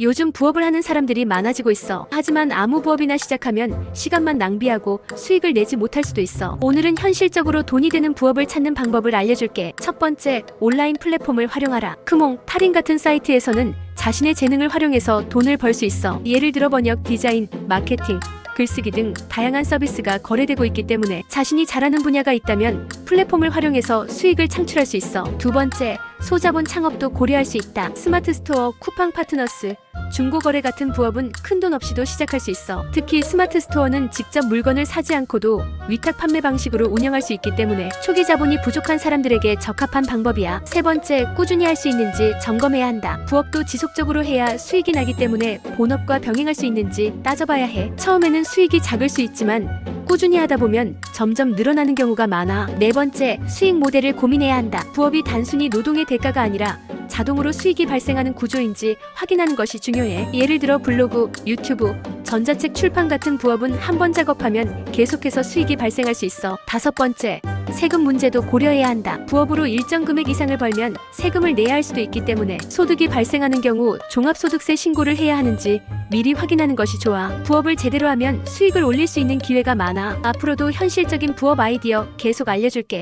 요즘 부업을 하는 사람들이 많아지고 있어. 하지만 아무 부업이나 시작하면 시간만 낭비하고 수익을 내지 못할 수도 있어. 오늘은 현실적으로 돈이 되는 부업을 찾는 방법을 알려줄게. 첫 번째, 온라인 플랫폼을 활용하라. 크몽, 타린 같은 사이트에서는 자신의 재능을 활용해서 돈을 벌 수 있어. 예를 들어 번역, 디자인, 마케팅, 글쓰기 등 다양한 서비스가 거래되고 있기 때문에 자신이 잘하는 분야가 있다면 플랫폼을 활용해서 수익을 창출할 수 있어. 두 번째, 소자본 창업도 고려할 수 있다. 스마트 스토어, 쿠팡 파트너스, 중고거래 같은 부업은 큰 돈 없이도 시작할 수 있어. 특히 스마트 스토어는 직접 물건을 사지 않고도 위탁 판매 방식으로 운영할 수 있기 때문에 초기 자본이 부족한 사람들에게 적합한 방법이야. 세 번째, 꾸준히 할 수 있는지 점검해야 한다. 부업도 지속적으로 해야 수익이 나기 때문에 본업과 병행할 수 있는지 따져봐야 해. 처음에는 수익이 작을 수 있지만 꾸준히 하다 보면 점점 늘어나는 경우가 많아. 네 번째, 수익 모델을 고민해야 한다. 부업이 단순히 노동의 대가가 아니라 자동으로 수익이 발생하는 구조인지 확인하는 것이 중요해. 예를 들어 블로그, 유튜브, 전자책 출판 같은 부업은 한 번 작업하면 계속해서 수익이 발생할 수 있어. 다섯 번째, 세금 문제도 고려해야 한다. 부업으로 일정 금액 이상을 벌면 세금을 내야 할 수도 있기 때문에 소득이 발생하는 경우 종합소득세 신고를 해야 하는지 미리 확인하는 것이 좋아. 부업을 제대로 하면 수익을 올릴 수 있는 기회가 많아. 앞으로도 현실적인 부업 아이디어 계속 알려줄게.